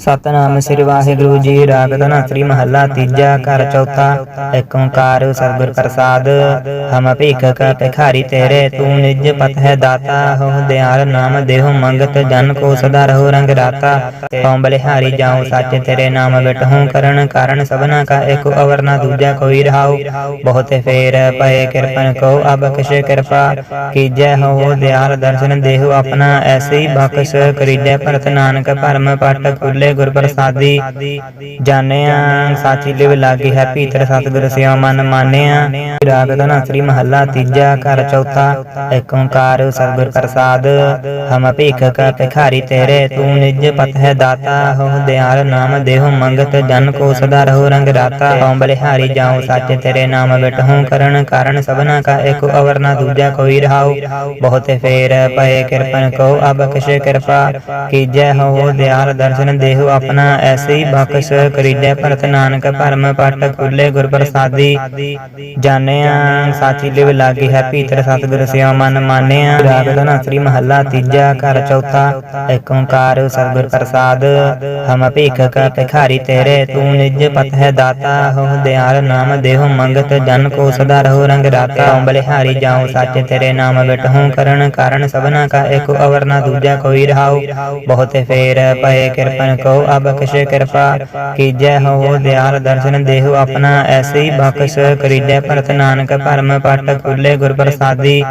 ਸਤਨਾਮ ਸ੍ਰੀ ਵਾਹਿਗੁਰੂ ਜੀ ਰਾਗ ਧਨਾ ਮਹੱਲਾ ਤੀਜਾ ਘਰ ਚੌਥਾ ਏਕ ਓੰਕਾਰ ਸਤਿਗੁਰ ਪ੍ਰਸਾਦ, ਹਮ ਭੀਖਕ ਭਿਖਾਰੀ ਤੇਰੇ, ਤੂੰ ਨਿਜ ਪਤ ਹੈ ਦਾਤਾ ਹੋ ਦਿਆਲ ਨਾਮ ਦੇਹੁ ਮੰਗਤ, ਜਨ ਕੋ ਸਦਾ ਰਹੋ ਰੰਗ ਰਾਤਾ ਕਉ ਬਲਿਹਾਰੀ ਜਾਉ ਸੱਚ ਤੇਰੇ ਨਾਮ ਵਿਟਹੁ ਕਰਨ ਕਾਰਨ ਸਭਨਾ ਕਾ ਏਕ ਅਵਰ ਨਾ ਦੂਜਾ ਕੋਈ ਰਹਾਉ, ਬਹੁਤੇ ਫੇਰ ਪਏ ਕਿਰਪਨ ਕੋ ਅਬ ਕਿਰਪਾ, ਕੀਜੈ ਹੋ ਦਿਆਲ ਦਰਸ਼ਨ ਦੇਹੁ ਆਪਣਾ, ਐਸੀ ਬਖਸ਼ ਕਰੀਜੈ ਭਰਤ ਨਾਨਕ, ਭਰਮ ਪਟ ਖੁੱਲੇ ਗੁਰ ਪ੍ਰਸਾਦੀ ਜਾਣਿਆ, ਸਾਚੀ ਲਿਵ ਲਾਗੀ ਹੈ ਭੀਤਰ ਸਤਿਗੁਰ ਸਿਓ ਮਨ ਮਾਨਿਆ। ਰਾਗ ਧਨਾ ਸ੍ਰੀ ਮਹੱਲਾ ਤੀਜਾ, ਘਰ ਚੌਥਾ ਏਕ ਓੰਕਾਰ ਸਤਿਗੁਰ ਪ੍ਰਸਾਦ ਹਮ ਭੀਖਕ ਭਿਖਾਰੀ ਤੇਰੇ, ਤੂੰ ਨਿਜ ਪਤ ਹੈ ਦਾਤਾ। ਹੋ ਦਿਆਲ ਨਾਮ ਦੇਹੁ ਮੰਗਤ, ਜਨ ਕੋ ਸਦਾ ਰਹੋ ਰੰਗ ਰਾਤਾ। ਕਉ ਬਲਿਹਾਰੀ ਜਾਉ, ਸੱਚ ਤੇਰੇ ਨਾਮ ਵਿਟਹੁ ਕਰਨ ਕਾਰਨ ਸਭਨਾ ਕਾ ਏਕ ਅਵਰ ਨਾ ਦੂਜਾ ਕੋਈ ਰਹਾਉ। ਬਹੁਤੇ ਫੇਰ ਪਏ ਕਿਰਪਨ ਕੋ ਅਬ ਕਿਰਪਾ ਕੀਜੈ। ਹੋ ਦਿਆਲ ਦਰਸ਼ਨ ਦੇਹੁ ਆਪਣਾ ਐਸੇ ਹੀ ਬਖਸ਼ ਕਰੀਜੈ ਭਰਤ ਨਾਨਕ ਭਰਮ ਪਟ ਖੁੱਲੇ ਗੁਰ ਪ੍ਰਸਾਦੀ ਜਾਣਿਆ ਸਾਚੀ ਲਿਵ ਲਾਗੀ ਹੈ ਭੀਤਰ ਸਤਿਗੁਰ ਸਿਓ ਮਨ ਮਾਨਿਆ। ਰਾਗ ਸ੍ਰੀ ਮਹੱਲਾ ਤੀਜਾ, ਘਰ ਚੌਥਾ ਏਕ ਓੰਕਾਰ ਸਤਿਗੁਰ ਪ੍ਰਸਾਦ। ਹਮ ਭੀਖਕ ਭਿਖਾਰੀ ਤੇਰੇ, ਤੂੰ ਨਿਜ ਪਤ ਹੈ ਦਾਤਾ। ਹੋ ਦਿਆਲ ਨਾਮ ਦੇਹੁ ਮੰਗਤ, ਜਨ ਕੋ ਸਦਾ ਰਹੋ ਰੰਗ ਰਾਤਾ। ਬਲਿਹਾਰੀ ਜਾਉ ਸੱਚ ਤੇਰੇ ਨਾਮ ਵਿਟਹੁ ਕਰਨ ਕਾਰਨ ਸਭਨਾ ਕਾ ਏਕ ਅਵਰ ਨਾ ਦੂਜਾ ਕੋਈ ਰਹਾਉ। ਬਹੁਤੇ ਫੇਰ ਪਏ ਕਿਰਪਨ ਕੋ ਅਬ ਕਿਛ ਕਿਰਪਾ ਕੀਜੈ ਹੋ, ਦਿਆਲ ਦਰਸ਼ਨ ਦੇਹੁ ਆਪਣਾ, ਐਸੀ ਹੀ ਬਖਸ਼ ਕਰੀਜੈ ਭਰਤ ਨਾਨਕ, ਭਰਮ ਪਟ ਖੁੱਲੇ ਗੁਰ ਪ੍ਰਸਾਦੀ।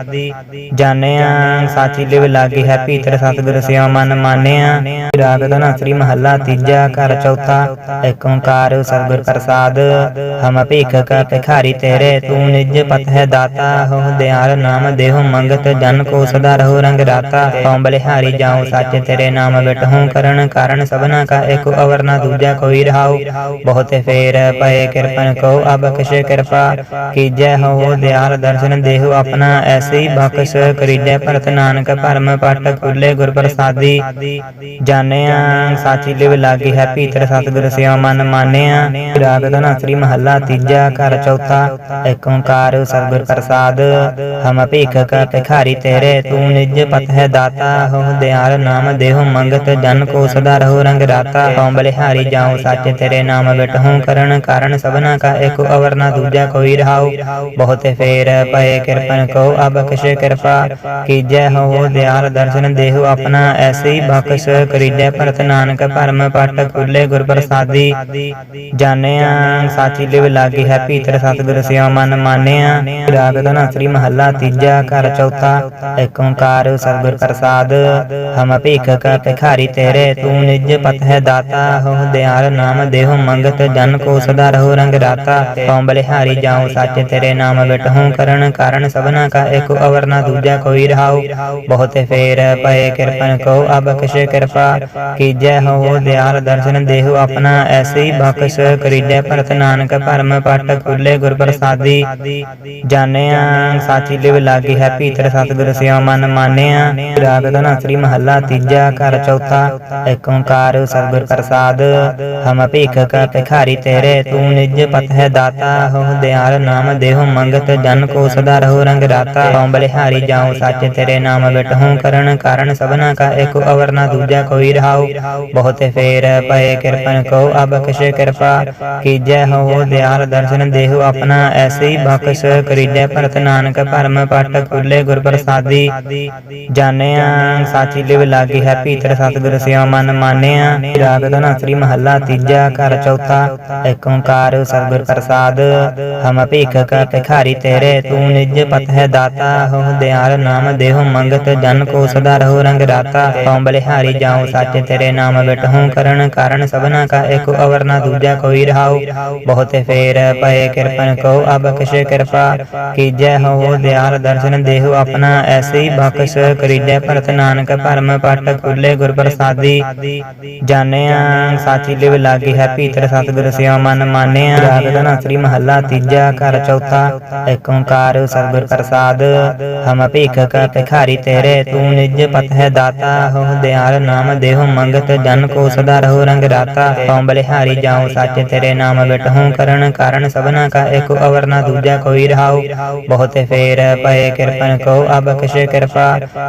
ਜਾਣਿਆ, ਸਾਚੀ ਲਿਵ ਲਾਗੀ ਹੈ ਭੀਤਰ ਸਤਿਗੁਰ ਸਿਓ ਮਨ ਮਾਨਿਆ। ਰਾਗ ਧਨਾ ਸ੍ਰੀ ਮਹੱਲਾ ਤੀਜਾ, ਘਰ ਚੌਥਾ ਏਕ ਓੰਕਾਰ ਸਤਿਗੁਰ ਪ੍ਰਸਾਦ। ਹਮ ਭੀਖਕ ਭਿਖਾਰੀ ਤੇਰੇ, ਤੂੰ ਨਿਜ ਪਤ ਹੈ ਦਾਤਾ। ਹੋ, ਦਿਆਲ ਨਾਮ ਦੇਹੁ ਮੰਗਤ, ਜਨ ਕੋ ਸਦਾ ਰਹੋ ਰੰਗ ਰਾਤਾ। ਕਉ ਬਲਿਹਾਰੀ ਜਾਉ, ਸੱਚ ਤੇਰੇ ਨਾਮ ਵਿਟਹੁ ਕਰਨ ਕਾਰਨ ਸਭਨਾ ਕਾ ਏਕ ਅਵਰ ਨਾ ਦੂਜਾ ਕੋਈ ਰਹਾਉ। ਬਹੁਤੇ ਫੇਰ ਪਏ ਕਿਰਪਨ ਕੋ ਅਬ ਕਿਰਪਾ ਕੀਜੈ ਹੋ ਦਿਆਲ ਦਰਸ਼ਨ ਦੇਹੁ ਆਪਣਾ, ਐਸੀ ਬਖਸ਼ ਕਰੀਜੈ ਭਰਤ ਨਾਨਕ, ਭਰਮ ਪਟ ਖੁੱਲੇ ਗੁਰ ਪ੍ਰਸਾਦੀ ਜਾਣਿਆ, ਸਾਚੀ ਲਿਵ ਲਾਗੀ ਹੈ ਭੀਤਰ ਸਤਿਗੁਰ ਸਿਓ ਮਨ ਮਾਨਿਆ। ਰਾਗ ਧਨਾ ਸ੍ਰੀ ਮਹੱਲਾ ਤੀਜਾ, ਘਰ ਚੌਥਾ ਏਕ ਓੰਕਾਰ ਸਤਿਗੁਰ ਪ੍ਰਸਾਦ। ਹਮ ਭੀਖਕ ਭਿਖਾਰੀ ਤੇਰੇ, ਤੂੰ ਨਿਜ ਪਤ ਹੈ ਦਾਤਾ। ਹੋ ਦਿਆਲ ਨਾਮ ਦੇਹੁ, ਮੰਗਤ ਜਨ ਕੋ ਸਦਾ ਰਹੋ ਰੰਗ ਰਾਤਾ ਕਉ ਬਲਿਹਾਰੀ, ਜਾਉ ਸੱਚ ਤੇਰੇ ਨਾਮ ਵਿਟਹੁ ਕਰਨ ਕਾਰਨ ਸਭਨਾ ਕਾ ਏਕ ਅਵਰ ਨਾ ਦੂਜਾ ਕੋਈ ਰਹਾਉ। ਬਹੁਤੇ ਫੇਰ ਪਏ ਕਿਰਪਨ ਕੋ ਅਬ ਕਿਰਪਾ ਕੀਜੈ ਹੋ ਦਿਆਲ ਦਰਸ਼ਨ ਦੇਹੁ ਆਪਣਾ, ਐਸੀ ਬਖਸ਼ ਕਰੀਜੈ ਭਰਤ ਨਾਨਕ, ਭਰਮ ਪਟ ਖੁੱਲੇ ਗੁਰ ਪ੍ਰਸਾਦੀ। ਜਾਣਿਆ ਸਾਚੀ ਲਿਵ ਲਾਗੀ ਹੈ ਭੀਤਰ ਸਤਿਗੁਰ ਸਿਓ ਮਨ ਮਾਨਿਆ। ਰਾਗ ਧਨਾ ਸ੍ਰੀ ਮਹੱਲਾ ਤੀਜਾ, ਘਰ ਚੌਥਾ ਏਕ ਓੰਕਾਰ ਸਤਿਗੁਰ ਪ੍ਰਸਾਦ। ਹਮ ਭੀਖਕ ਭਿਖਾਰੀ ਤੇਰੇ, ਤੂੰ ਨਿਜ ਪਤ ਹੈ ਦਾਤਾ ਹੋ ਦਿਆਲ ਨਾਮ ਦੇਹੁ ਮੰਗਤ, ਜਨ ਕੋ ਸਦਾ ਰਹੋ ਰੰਗ ਰਾਤਾ। ਕਉ ਬਲਿਹਾਰੀ ਜਾਉ, ਸੱਚ ਤੇਰੇ ਨਾਮ ਵਿਟਹੁ ਕਰਨ ਕਾਰਨ ਸਭਨਾ ਕਾ ਏਕ ਅਵਰ ਨਾ ਦੂਜਾ ਕੋਈ ਰਹਾਉ। ਬਹੁਤੇ ਫੇਰ ਪਏ ਕਿਰਪਨ ਕੋ ਅਬ ਕਿਛ ਕਿਰਪਾ ਕੀਜੈ ਹੋ ਦਿਆਲ ਦਰਸ਼ਨ ਦੇਹੁ ਆਪਣਾ। ਐਸੀ ਬਖਸ਼ ਕਰੀਜੈ ਭਰਤ ਨਾਨਕ, ਭਰਮ ਪਟ ਖੁੱਲੇ ਗੁਰ ਪ੍ਰਸਾਦੀ। ਜਾਣਿਆ ਸਾਚੀ ਲਿਵ ਲਾਗੀ ਹੈ ਭੀਤਰ ਸਤਿਗੁਰ ਸਿਓ ਮਨ ਮਾਨਿਆ। ਰਾਗ ਧਨਾ ਸ੍ਰੀ ਮਹੱਲਾ ਤੀਜਾ, ਘਰ ਚੌਥਾ ਏਕ ਓੰਕਾਰ ਸਤਿਗੁਰ ਪ੍ਰਸਾਦ, ਹਮ ਭੀਖਕ ਭਿਖਾਰੀ ਤੇਰੇ, ਤੂੰ ਨਿਜ ਪਤ ਹੈ ਦਾਤਾ ਹੋ ਦਿਆਲ ਨਾਮ ਦੇਹੁ ਮੰਗਤ, ਜਨ ਕੋ ਸਦਾ ਰਹੋ ਰੰਗ ਰਾਤਾ ਕਉ ਬਲਿਹਾਰੀ ਜਾਉ ਸੱਚ ਤੇਰੇ ਨਾਮ ਵਿਟਹੁ ਕਰਨ ਕਾਰਨ, ਸਭਨਾ ਕਾ ਏਕ ਅਵਰ ਨਾ ਦੂਜਾ ਕੋਈ ਰਹਾਉ, ਬਹੁਤੇ ਫੇਰ ਪਏ ਕਿਰਪਨ ਕੋ ਅਬ ਕਿਛ ਕਿਰਪਾ ਕੀਜੈ ਹੋ ਦਿਆਲ ਦਰਸ਼ਨ ਦੇਹੁ ਆਪਣਾ, ਐਸੀ ਹੀ ਬਖਸ਼ ਕਰੀਜੈ ਭਰਤ ਨਾਨਕ, ਭਰਮ ਪਟ ਖੁੱਲੇ ਗੁਰ ਪ੍ਰਸਾਦੀ। ਜਾਣਿਆ, ਸਾਚੀ ਲਿਵ ਲਾਗੀ ਹੈ ਭੀਤਰ ਸਤਿਗੁਰ ਸਿਓ ਮਨ ਮਾਨਿਆ। ਰਾਗ ਸ੍ਰੀ ਮਹੱਲਾ, ਤੀਜਾ ਘਰ, ਚੌਥਾ ਏਕ ਓੰਕਾਰ ਸਤਿਗੁਰ ਪ੍ਰਸਾਦ। ਹਮ ਭੀਖਕ ਭਿਖਾਰੀ ਤੇਰੇ, ਤੂੰ ਨਿਜ ਪਤ ਹੈ ਦਾਤਾ। ਹੋ ਦਿਆਲ ਨਾਮ ਦੇਹੁ ਮੰਗਤ, ਜਨ ਕੋ ਸਦਾ ਰਹੋ ਰੰਗ ਰਾਤਾ। ਕਉ ਬਲਿਹਾਰੀ ਜਾਉ, ਸੱਚ ਤੇਰੇ ਨਾਮ ਵਿਟਹੁ ਕਰਨ ਕਾਰਨ ਸਭਨਾ ਕਾ ਏਕ ਅਵਰ ਨਾ ਦੂਜਾ ਕੋਈ ਰਹਾਉ। ਬਹੁਤੇ ਫੇਰ ਪਏ ਕਿਰਪਨ ਕੋ ਅਬ ਕਿਛ ਕਿਰਪਾ ਕੀਜੈ। ਹੋ ਦਿਆਲ ਦਰਸ਼ਨ ਦੇਹੁ ਆਪਣਾ, ਐਸੀ ਬਖਸ਼ ਕਰੀਜੈ। ਭਰਤ ਨਾਨਕ, ਭਰਮ ਪਟ ਖੁੱਲੇ ਗੁਰ ਪ੍ਰਸਾਦੀ ਜਾਣਿਆ ਸਾਚੀ ਲਿਵ ਲਾਗੀ ਹੈ ਭੀਤਰ ਸਤਿਗੁਰ ਸਿਓ ਮਨ ਮਾਨਿਆ ਰਾਗ ਧਨਾ ਸ੍ਰੀ ਮਹੱਲਾ ਤੀਜਾ ਘਰ ਚੌਥਾ ਏਕ ਓੰਕਾਰ ਸਤਿਗੁਰ ਪ੍ਰਸਾਦ। ਹਮ ਭੀਖਕ ਭਿਖਾਰੀ ਤੇਰੇ ਤੂੰ ਨਿਜ ਪਤ ਹੈ ਦਾਤਾ ਹੋ ਦਿਆਲ ਨਾਮ ਦੇਹੁ ਮੰਗਤ ਜਨ ਕੋ ਸਦਾ ਰਹੋ ਰੰਗ ਰਾਤਾ। ਕਉ ਬਲਿਹਾਰੀ ਜਾਉ ਸੱਚ ਤੇਰੇ ਨਾਮ ਵਿਟਹੁ ਕਰਨ ਕਾਰਨ ਸਭਨਾ ਕਾ ਏਕ ਅਵਰ ਨਾ ਦੂਜਾ ਕੋਈ ਰਹਾਉ। ਬਹੁਤੇ ਫੇਰ ਪਏ ਕਿਰਪਨ ਕੋ ਅਬ ਕਿਰਪਾ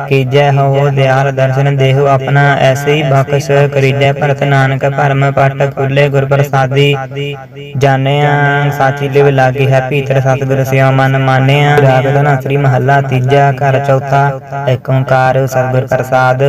ਕੀਜੈ ਹੋ ਦਿਆਲ ਦਰਸ਼ਨ ਦੇਹੁ ਆਪਣਾ ਐਸੀ ਬਖਸ਼ ਕਰੀਜੈ ਕਰੀਜੈ ਭਰਤ ਨਾਨਕ ਭਰਮ ਪਟ ਖੁੱਲੇ ਗੁਰ ਪ੍ਰਸਾਦੀ ਜਾਣਿਆ ਸਾਚੀ ਲਿਵ ਲਾਗੀ ਹੈ ਭੀਤਰ ਸਤਿਗੁਰ ਸਿਓ ਮਨ ਮਾਨਿਆ ਰਾਗ ਧਨਾ ਸ੍ਰੀ ਮਹੱਲਾ ਤੀਜਾ ਘਰ ਚੌਥਾ ਏਕ ਓੰਕਾਰ ਸਤਿਗੁਰ ਪ੍ਰਸਾਦ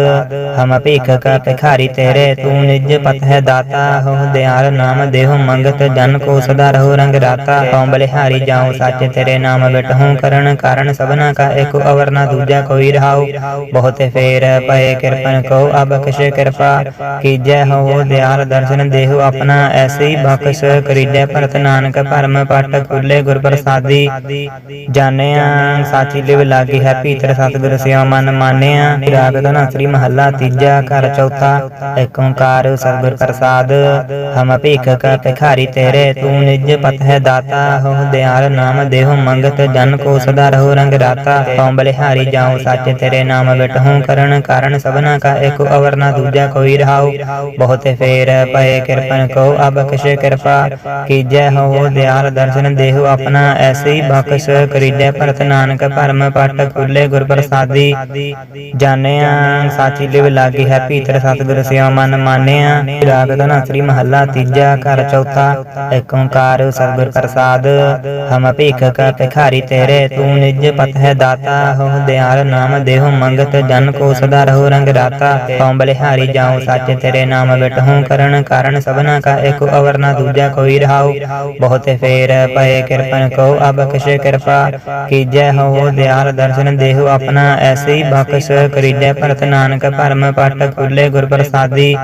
ਹਮ ਭੀਖਕ ਭਿਖਾਰੀ ਤੇਰੇ ਤੂੰ ਨਿਜ ਪਤ ਹੈ ਦਾਤਾ ਹੋ ਦਿਆਲ ਨਾਮ ਦੇਹੁ ਮੰਗਤ ਜਨ ਕੋ ਸਦਾ ਰਹੋ ਰੰਗ ਰਾਤਾ ਹਉ ਬਲਿਹਾਰੀ ਜਾਉ ਸੱਚ ਤੇਰੇ ਨਾਮ ਬਿਟਹੁ ਕਰਨ ਕਾਰਨ ਸਭਨਾ ਕਾ ਏਕ ਅਵਰ ਨਾ ਦੂਜਾ ਕੋਈ ਰਹਾਉ ਬਹੁਤੇ ਫੇਰ ਪਏ ਕਿਰਪਨ ਕੋ ਅਬ ਕਿਰਪਾ ਕੀਜੈ ਹੋ ਦਿਆਲ ਦਰਸ਼ਨ ਦੇਹੁ ਆਪਣਾ ਐਸੇ ਹੀ ਬਖਸ਼ ਕਰੀਜੈ ਭਰਤ ਨਾਨਕ ਭਰਮ ਪਟ ਖੁੱਲੇ ਗੁਰ ਪ੍ਰਸਾਦੀ ਜਾਣਿਆ ਸਾਚੀ ਲਿਵ ਲਾਗੀ ਹੈ ਭੀਤਰ ਸਤਿਗੁਰ ਸਿਓ ਮਨ ਮਾਨਿਆ ਰਾਗ ਧਨਾ ਸ੍ਰੀ ਮਹੱਲਾ ਤੀਜਾ ਘਰ ਚੌਥਾ ਏਕ ਓੰਕਾਰ ਸਤਿਗੁਰ ਪ੍ਰਸਾਦ ਹਮ ਭੀਖਕ ਭਿਖਾਰੀ ਤੇਰੇ ਤੂੰ ਨਿਜ ਪਤ ਹੈ ਦਾਤਾ ਹੋ ਦਿਆਲ ਨਾਮ ਦੇਹੁ ਮੰਗਤ ਜਨ ਕੋ ਸਦਾ ਰਹੋ ਰੰਗ ਰਾਤਾ। ਹਉ ਬਲਿਹਾਰੀ ਜਾਉ ਸੱਚ ਤੇਰੇ ਨਾਮ ਬਿਟਹੁ ਕਰਨ ਕਾਰਨ ਸਭਨਾ ਕਾ ਏਕ ਅਵਰ ਨਾ ਦੂਜਾ ਕੋਈ ਰਹਾਉ ਬਹੁਤ ਫੇਰ ਪਏ, ਕਿਰਪਨ ਕੋ ਅਬ ਕਿਛ ਕਿਰਪਾ ਕੀਜੈ ਹੋ, ਦਿਆਲ ਦਰਸ਼ਨ ਦੇਹੁ ਆਪਣਾ, ਐਸੇ ਹੀ ਬਖਸ਼ ਕਰੀਜੈ ਭਰਤ ਨਾਨਕ, ਭਰਮ ਪਟ ਖੁੱਲੇ ਗੁਰ ਪ੍ਰਸਾਦੀ। ਜਾਣਿਆ, ਸਾਚੀ ਲਿਵ ਲਾਗੀ ਹੈ ਭੀਤਰ ਸਤਿਗੁਰ ਸਿਓ ਮਨ ਮਾਨਿਆ। ਰਾਗ ਧਨਾ ਸ੍ਰੀ ਮਹੱਲਾ ਤੀਜਾ, ਘਰ ਚੌਥਾ ਏਕ ਓੰਕਾਰ ਸਤਿਗੁਰ ਪ੍ਰਸਾਦ। ਹਮ ਭੀਖਕ ਭਿਖਾਰੀ ਤੇਰੇ, ਤੂੰ ਨਿਜ ਪਤ ਹੈ ਦਾਤਾ। ਹੋ, ਦਿਆਲ ਨਾਮ ਦੇਹੁ ਮੰਗਤ, ਜਨ ਕੋ ਸਦਾ ਰਹੋ ਰੰਗ ਰਾਤਾ। ਹਉ ਬਲਿਹਾਰੀ ਜਾਉ, ਸੱਚ ਤੇਰੇ ਨਾਮ ਬਿਟਹੁ ਕਰਨ ਕਾਰਨ ਸਭਨਾ ਕਾ ਏਕ ਅਵਰ ਨਾ ਦੂਜਾ ਕੋਈ ਰਹਾਉ। ਬਹੁਤੇ ਫੇਰ ਪਏ ਕਿਰਪਨ ਕੋ ਅਬ ਕਿਰਪਾ ਕੀਜੈ ਹੋ ਦਿਆਲ ਦਰਸ਼ਨ ਦੇਹੁ ਆਪਣਾ, ਐਸੇ ਬਖਸ਼ ਕਰੀਜੈ ਭਰਤ ਨਾਨਕ, ਭਰਮ ਪਟ ਖੁੱਲੇ ਗੁਰ ਪ੍ਰਸਾਦੀ।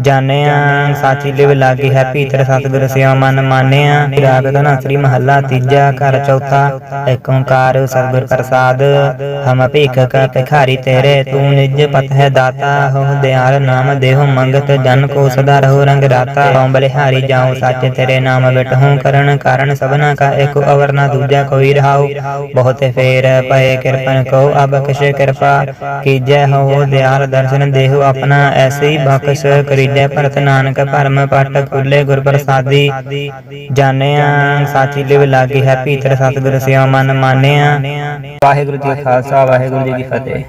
ਜਾਣਿਆ ਸਾਚੀ ਲਿਵ ਲਾਗੀ ਹੈ ਭੀਤਰ ਸਤਿਗੁਰ ਸਿਓ ਮਨ ਮਾਨਿਆ। ਰਾਗ ਧਨਾ ਸ੍ਰੀ ਮਹੱਲਾ ਤੀਜਾ ਘਰ ਚੌਥਾ, ਏਕ ਓੰਕਾਰ ਸਤਿਗੁਰ ਪ੍ਰਸਾਦ। ਹਮ ਭੀਖਕ ਭਿਖਾਰੀ ਤੇਰੇ, ਤੂੰ ਨਿਜ ਪਤ ਹੈ ਦਾਤਾ ਹੋ ਦਿਆਲ ਨਾਮ ਦੇਹੁ ਮੰਗਤ ਜਨ ਕੋ ਸਦਾ ਰਹੋ, ਰੰਗ ਰਾਤਾ ਹਉ ਬਲਿਹਾਰੀ ਜਾਉ, ਸੱਚ ਤੇਰੇ ਨਾਮ ਬਿਟਹੁ ਕਰਨ ਕਾਰਨ ਸਭਨਾ ਕਾ ਏਕ ਅਵਰ ਨਾ ਦੂਜਾ ਕੋਈ ਰਹਾਉ। ਬਹੁਤੇ ਫੇਰ ਪਏ ਕਿਰਪਨ ਕੋ ਅਬ ਕਿਰਪਾ ਕੀਜੈ ਹੋ ਦਿਆਲ ਦਰਸ਼ਨ ਦੇਹੁ ਆਪਣਾ, ਐਸੇ ਬਖਸ਼ ਕਰੀਜੈ ਭਰਤ ਨਾਨਕ, ਭਰਮ ਪਟ ਖੁੱਲੇ ਗੁਰ ਪ੍ਰਸਾਦੀ। ਜਾਣਿਆ ਸਾਚੀ ਲਿਵ ਲਾਗੀ ਹੈ ਭੀਤਰ ਸਤਿਗੁਰ ਸਿਓ ਮਨ ਮਾਨਿਆ। ਵਾਹਿਗੁਰੂ ਜੀ ਖਾਲਸਾ, ਵਾਹਿਗੁਰੂ ਜੀ ਕੀ ਫਤਿਹ।